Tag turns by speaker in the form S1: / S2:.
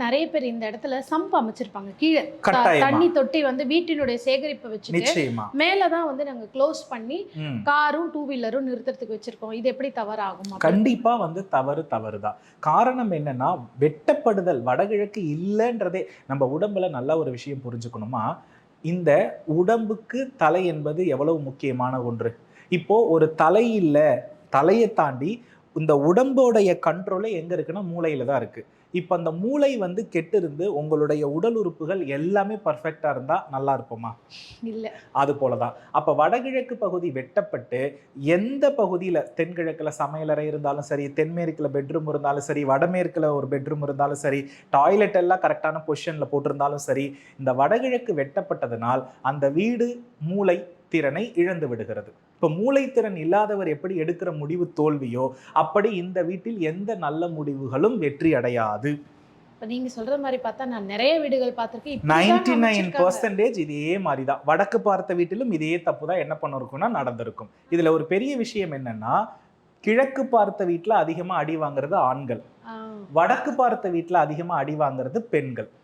S1: நிறைய பேர் இந்த இடத்துல சம்ப் அமைச்சிருப்பாங்க கீழே. தண்ணி தொட்டி வந்து வீட்டினுடைய சேகரிப்பை வச்சுட்டு
S2: நிச்சயமா
S1: மேல தான் வந்து நாங்க க்ளோஸ் பண்ணி. காரும் டூ வீலரும் நிறுத்துறதுக்கு வச்சிருக்கோம் இது எப்படி தவறாகும் அப்படின்னு?
S2: கண்டிப்பா வந்து தவறு தவறுதான் காரணம் என்னன்னா வெட்டப்படுதல் வடகிழக்கு இல்லைன்றதே நம்ம உடம்புல நல்ல ஒரு விஷயம் புரிஞ்சுக்கணுமா இந்த உடம்புக்கு தலை என்பது எவ்வளவு முக்கியமான ஒன்று இப்போ ஒரு தலை இல்ல தலையை தாண்டி இந்த உடம்போடைய கண்ட்ரோலே எங்க இருக்குன்னா மூளையில தான் இருக்கு. இப்போ அந்த மூளை வந்து கெட்டு இருந்து உங்களுடைய உடல் உறுப்புகள் எல்லாமே பர்ஃபெக்டா இருந்தா நல்லா இருப்போமா?
S1: இல்ல.
S2: அது போல தான் அப்போ வடகிழக்கு பகுதி வெட்டப்பட்டு எந்த பகுதியில் தென்கிழக்கில் சமையலறை இருந்தாலும் சரி தென்மேற்கில் பெட்ரூம் இருந்தாலும் சரி வடமேற்கில் ஒரு பெட்ரூம் இருந்தாலும் சரி டாய்லெட் எல்லாம் கரெக்டான பொசிஷனில் போட்டிருந்தாலும் சரி இந்த வடகிழக்கு வெட்டப்பட்டதனால் அந்த வீடு மூளை திறனை இழந்து விடுகிறது. இப்போ மூளைத்திறன் இல்லாதவர் எப்படி எடுக்கிற முடிவு தோல்வியோ அப்படி இந்த வீட்டில் எந்த நல்ல முடிவுகளும் வெற்றி அடையாது.
S1: இப்ப நீங்க சொல்ற மாதிரி பார்த்தா நான் நிறைய வீடுகள் பார்த்திருக்கேன்.
S2: Ninety nine. பர்சன்டேஜ் இதே மாதிரி தான். வடக்கு பார்த்த வீட்டிலும் இதே தப்பு தான் என்ன பண்ணிருக்கும்னா நடந்திருக்கும். இதுல ஒரு பெரிய விஷயம் என்னன்னா கிழக்கு பார்த்த வீட்டில் அதிகமா அடி வாங்குறது ஆண்கள். வடக்கு பார்த்த வீட்டில் அதிகமா அடி வாங்குறது பெண்கள்.